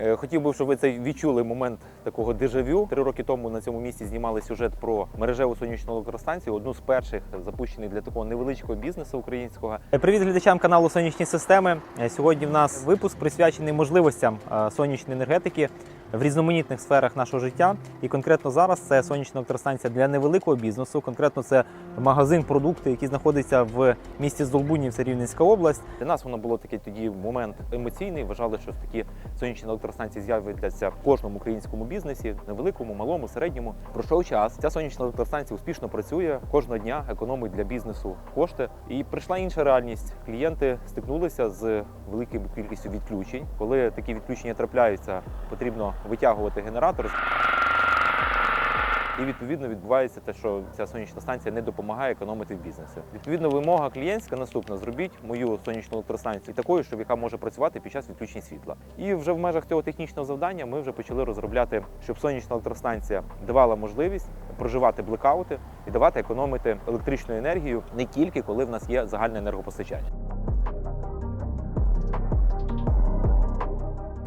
Е, Хотів би, щоб ви це відчули момент такого дежавю. Три роки тому на цьому місці знімали сюжет про мережеву сонячну електростанцію, одну з перших запущений для такого невеличкого бізнесу українського. Е, Привіт глядачам каналу Сонячні системи. Е, Сьогодні в нас випуск присвячений можливостям сонячної енергетики в різноманітних сферах нашого життя. І конкретно зараз це сонячна електростанція для невеликого бізнесу. Конкретно це магазин продукти, який знаходиться в місті Здолбунів, це Рівненська область. Для нас воно було такий тоді момент емоційний. Вважали, що такі сонячні електростанції з'являться в кожному українському бізнесі, невеликому, малому, середньому. Пройшов час. Ця сонячна електростанція успішно працює кожного дня, економить для бізнесу кошти. І прийшла інша реальність. Клієнти стикнулися з великою кількістю відключень. Коли такі відключення трапляються, потрібно витягувати генератор. І відповідно відбувається те, що ця сонячна станція не допомагає економити в бізнесі. Відповідно, вимога клієнтська наступна: зробіть мою сонячну електростанцію такою, щоб яка може працювати під час відключень світла. І вже в межах цього технічного завдання ми вже почали розробляти, щоб сонячна електростанція давала можливість проживати блекаути і давати економити електричну енергію не тільки коли в нас є загальне енергопостачання.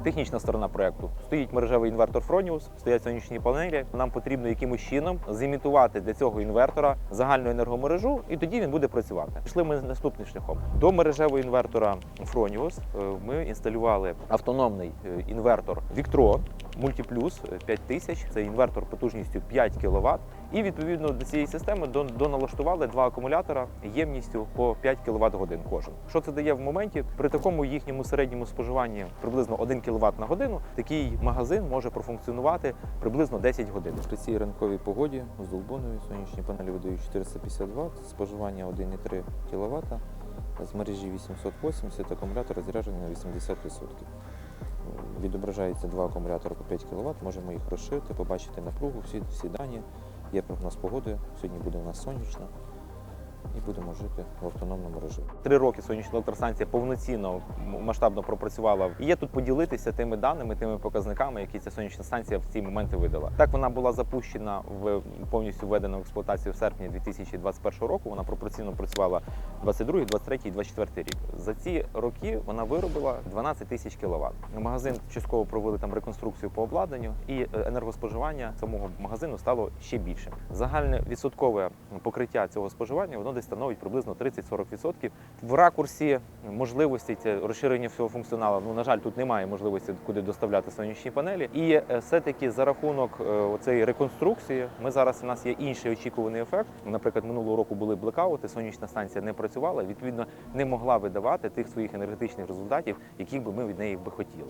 Технічна сторона проекту стоїть мережевий інвертор Fronius, стоять сонячні панелі. Нам потрібно якимось чином зімітувати для цього інвертора загальну енергомережу, і тоді він буде працювати. Пішли ми наступним шляхом. До мережевого інвертора Fronius е, ми інсталювали автономний е, інвертор Victron Multiplus 5000. Це інвертор потужністю 5 кВт. І відповідно до цієї системи доналаштували два акумулятора ємністю по 5 кВт годин кожен. Що це дає в моменті? При такому їхньому середньому споживанні приблизно 1 кВт на годину, такий магазин може профункціонувати приблизно 10 годин. При цій ранковій погоді з Долбонові сонячні панелі видають 450 Вт, споживання 1,3 кВт, з мережі 880, акумулятор розряджений на 80%. Відображається два акумулятори по 5 кВт, можемо їх розширити, побачити напругу, всі, всі дані. Є прогноз погоди, сьогодні буде у нас сонячно і будемо жити в автономному режимі. Три роки сонячна електростанція повноцінно масштабно пропрацювала. І є тут поділитися тими даними, тими показниками, які ця сонячна станція в ці моменти видала. Так вона була запущена в повністю введена в експлуатацію в серпні 2021 року. Вона пропорційно працювала 22, 23 і 24 рік. За ці роки вона виробила 12 тисяч кВт. Магазин частково провели там реконструкцію по обладнанню, і е, енергоспоживання самого магазину стало ще більшим. Загальне відсоткове покриття цього споживання воно десь становить приблизно 30-40%. В ракурсі можливості розширення всього функціоналу. Ну на жаль, тут немає можливості куди доставляти сонячні панелі. І е, все-таки за рахунок е, оцеї реконструкції, ми зараз у нас є інший очікуваний ефект. Наприклад, минулого року були блекаути, сонячна станція не працювала, відповідно не могла видавати тих своїх енергетичних результатів, яких би ми від неї би хотіли.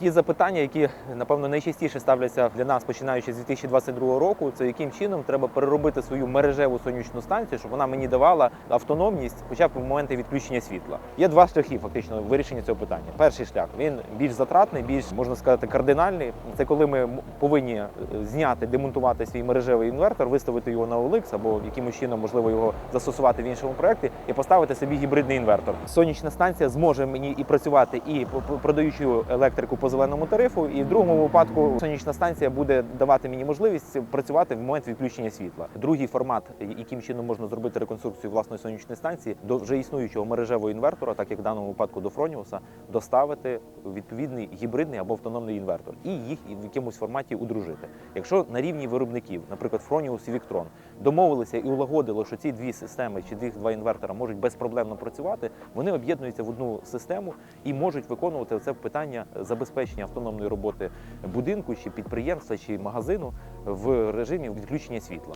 Ті запитання, які напевно найчастіше ставляться для нас, починаючи з 2022 року, це яким чином треба переробити свою мережеву сонячну станцію, щоб вона мені давала автономність, хоча б в моменти відключення світла. Є два шляхи фактично вирішення цього питання. Перший шлях він більш затратний, більш можна сказати, кардинальний. Це коли ми повинні е, зняти, демонтувати свій мережевий інвертор, виставити його на OLX або якимось чином можливо його застосувати в іншому проєкті і поставити собі гібридний інвертор. Сонячна станція зможе мені і працювати, і п- п- продаючи електрику по зеленому тарифу, і в другому випадку сонячна станція буде давати мені можливість працювати в момент відключення світла. Другий формат, яким чином можна зробити реконструкцію власної сонячної станції до вже існуючого мережевого інвертора, так як в даному випадку до Фроніуса, доставити відповідний гібридний або автономний інвертор і їх в якомусь форматі удружити. Якщо на рівні виробників, наприклад, Фроніус і Віктрон, домовилися і улагодили, що ці дві системи чи ці два інвертора можуть безпроблемно працювати, вони об'єднуються в одну систему і можуть виконувати це питання забезпечення автономної роботи будинку чи підприємства чи магазину в режимі відключення світла.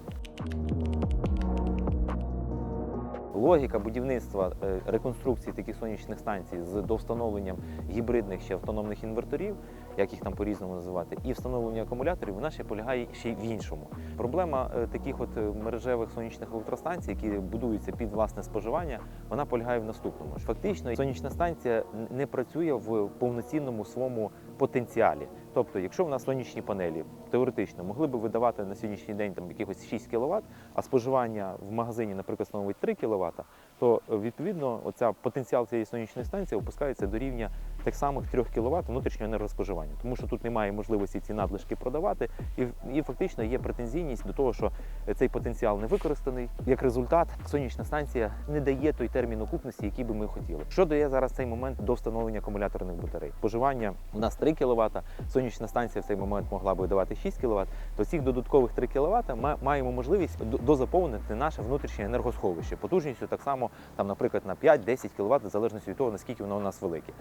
Логіка будівництва е, реконструкції таких сонячних станцій з довстановленням гібридних чи автономних інверторів, як їх там по-різному називати, і встановлення акумуляторів, вона ще полягає ще й в іншому. Проблема е, таких от е, мережевих сонячних електростанцій, які будуються під власне споживання, вона полягає в наступному. Фактично, сонячна станція не працює в повноцінному своєму потенціалі. Тобто, якщо в нас сонячні панелі теоретично могли би видавати на сьогоднішній день там якихось 6 кВт, а споживання в магазині, наприклад, становить 3 кВт, то е, відповідно оця потенціал цієї сонячної станції опускається до рівня так самих 3 кВт внутрішнього енергоспоживання, тому що тут немає можливості ці надлишки продавати, і, і фактично є претензійність до того, що цей потенціал не використаний. Як результат, сонячна станція не дає той термін окупності, який би ми хотіли. Що дає зараз цей момент до встановлення акумуляторних батарей? Споживання у нас 3 кВт, сонячна станція в цей момент могла би давати 6 кВт, то цих додаткових 3 кВт ми маємо можливість дозаповнити наше внутрішнє енергосховище потужністю так само, там, наприклад, на 5-10 кВт, в залежності від того, наскільки воно у нас велике.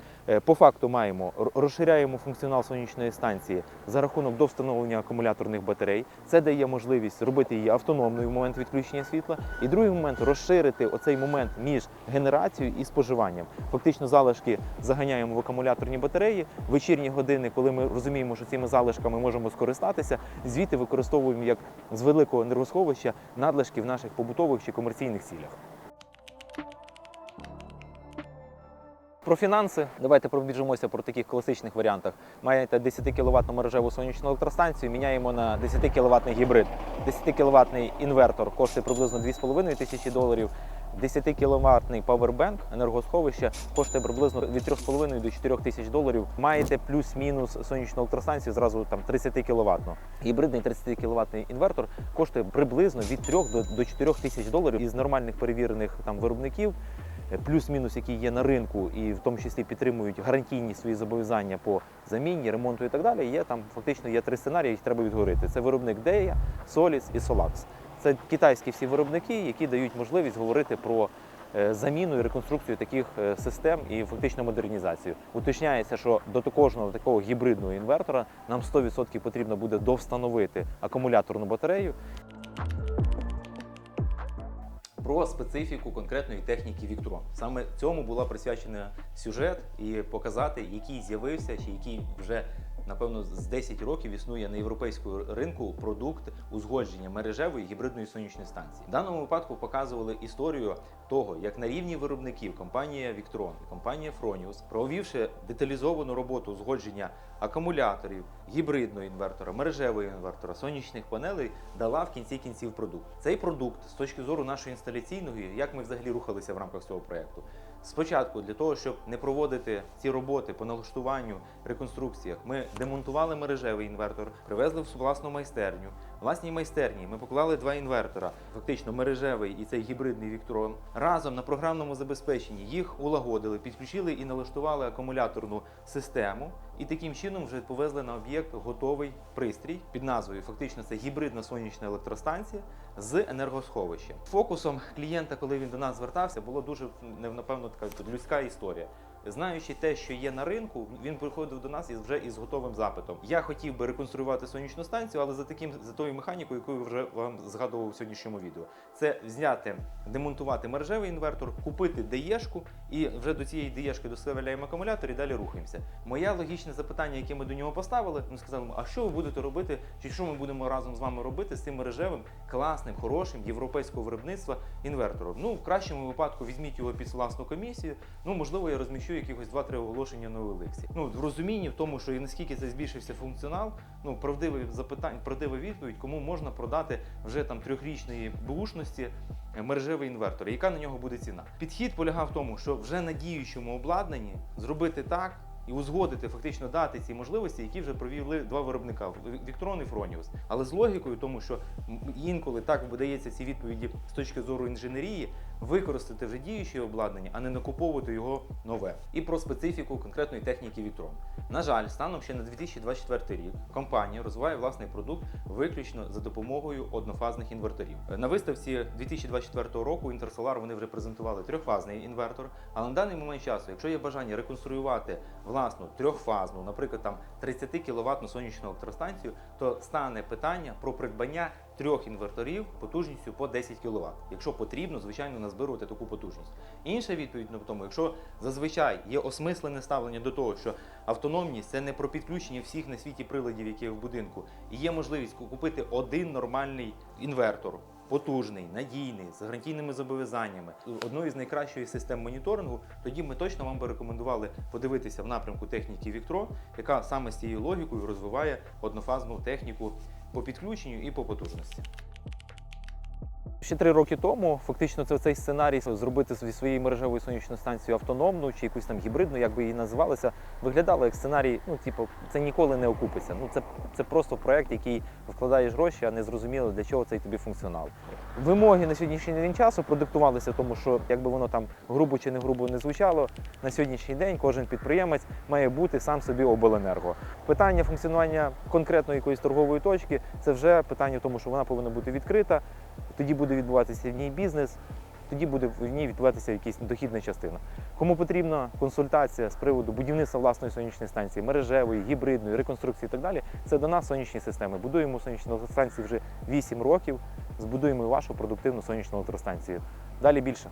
По факту маємо розширяємо функціонал сонячної станції за рахунок до встановлення акумуляторних батарей. Це дає можливість робити її автономною в момент відключення світла. І другий момент розширити оцей момент між генерацією і споживанням. Фактично залишки заганяємо в акумуляторні батареї. Вечірні години, коли ми розуміємо, що цими залишками можемо скористатися, звідти використовуємо як з великого енергосховища надлишки в наших побутових чи комерційних цілях. Про фінанси давайте пробіжимося про таких класичних варіантах. Маєте 10 кВт мережеву сонячну електростанцію, міняємо на 10 кВт гібрид. 10 кВт інвертор коштує приблизно 2,5 тисячі доларів. 10 кВт павербенк енергосховище коштує приблизно від 3,5 до 4 тисяч доларів. Маєте плюс-мінус сонячну електростанцію зразу там 30 кВт. Гібридний 30 кВт інвертор коштує приблизно від 3 до, до 4 тисяч доларів із нормальних перевірених там виробників плюс-мінус, які є на ринку, і в тому числі підтримують гарантійні свої зобов'язання по заміні, ремонту і так далі. Є там фактично є три сценарії, їх треба відговорити. Це виробник Deia, Solis і Solax. Це китайські всі виробники, які дають можливість говорити про е, заміну і реконструкцію таких е, систем і фактично модернізацію. Уточняється, що до кожного такого гібридного інвертора нам 100% потрібно буде довстановити акумуляторну батарею про специфіку конкретної техніки Віктрон. Саме цьому була присвячена сюжет і показати, який з'явився чи який вже напевно з 10 років існує на європейському ринку продукт узгодження мережевої гібридної сонячної станції. В даному випадку показували історію того, як на рівні виробників компанія Віктрон і компанія Fronius, провівши деталізовану роботу узгодження акумуляторів, гібридного інвертора, мережевого інвертора, сонячних панелей, дала в кінці кінців продукт. Цей продукт з точки зору нашої інсталяційної, як ми взагалі рухалися в рамках цього проекту. Спочатку для того, щоб не проводити ці роботи по налаштуванню, реконструкціях, ми демонтували мережевий інвертор, привезли в власну майстерню. Власній майстерні ми поклали два інвертора, фактично мережевий і цей гібридний Віктрон. Разом на програмному забезпеченні їх улагодили, підключили і налаштували акумуляторну систему. І таким чином вже повезли на об'єкт готовий пристрій під назвою фактично це гібридна сонячна електростанція з енергосховищем. Фокусом клієнта, коли він до нас звертався, було дуже напевно така людська історія. Знаючи те, що є на ринку, він приходив до нас із вже із готовим запитом. Я хотів би реконструювати сонячну станцію, але за таким за тою механікою, яку я вже вам згадував у сьогоднішньому відео. Це взяти, демонтувати мережевий інвертор, купити ДЕшку і вже до цієї ДЕшки доставляємо акумулятор і далі рухаємося. Моє логічне запитання, яке ми до нього поставили, ми сказали, а що ви будете робити, чи що ми будемо разом з вами робити з цим мережевим, класним, хорошим європейського виробництва інвертором? Ну, в кращому випадку візьміть його під власну комісію. Ну, можливо, я розміщу якихось 2-3 оголошення на Олексі. Ну, в розумінні в тому, що і наскільки це збільшився функціонал, ну, правдиве запитання, правдива відповідь, кому можна продати вже там трьохрічної бушності е, мережевий інвертор, яка на нього буде ціна. Підхід полягав в тому, що вже на діючому обладнанні зробити так. І узгодити, фактично дати ці можливості, які вже провели два виробника Віктрон і Фроніус. Але з логікою, тому що інколи так видається ці відповіді з точки зору інженерії, використати вже діюче обладнання, а не накуповувати його нове. І про специфіку конкретної техніки Віктрон. На жаль, станом ще на 2024 рік компанія розвиває власний продукт виключно за допомогою однофазних інверторів. На виставці 2024 року Інтерсолар вони вже презентували трьохфазний інвертор. Але на даний момент часу, якщо є бажання реконструювати власну трьохфазну, наприклад, там 30 кВт сонячну електростанцію, то стане питання про придбання трьох інверторів потужністю по 10 кВт. Якщо потрібно, звичайно, назбирувати таку потужність. Інша відповідь на тому, якщо зазвичай є осмислене ставлення до того, що автономність це не про підключення всіх на світі приладів, які є в будинку, і є можливість купити один нормальний інвертор. Потужний, надійний, з гарантійними зобов'язаннями, одною з найкращих систем моніторингу, тоді ми точно вам би рекомендували подивитися в напрямку техніки Віктро, яка саме з цією логікою розвиває однофазну техніку по підключенню і по потужності. Ще три роки тому фактично це цей сценарій зробити зі своєю мережевою сонячною станцією автономну чи якусь там гібридну, як би її називалося, виглядало як сценарій. Ну, типу, це ніколи не окупиться. Ну це, це просто проект, який вкладаєш гроші, а не зрозуміло для чого цей тобі функціонал. Вимоги на сьогоднішній день часу продиктувалися тому, що якби воно там грубо чи не грубо не звучало, на сьогоднішній день кожен підприємець має бути сам собі обленерго. Питання функціонування конкретної якоїсь торгової точки це вже питання тому, що вона повинна бути відкрита. Тоді буде відбуватися в ній бізнес, тоді буде в ній відбуватися якась дохідна частина. Кому потрібна консультація з приводу будівництва власної сонячної станції, мережевої, гібридної, реконструкції і так далі, це до нас сонячні системи. Будуємо сонячні електростанції вже 8 років. Збудуємо і вашу продуктивну сонячну електростанцію. Далі більше.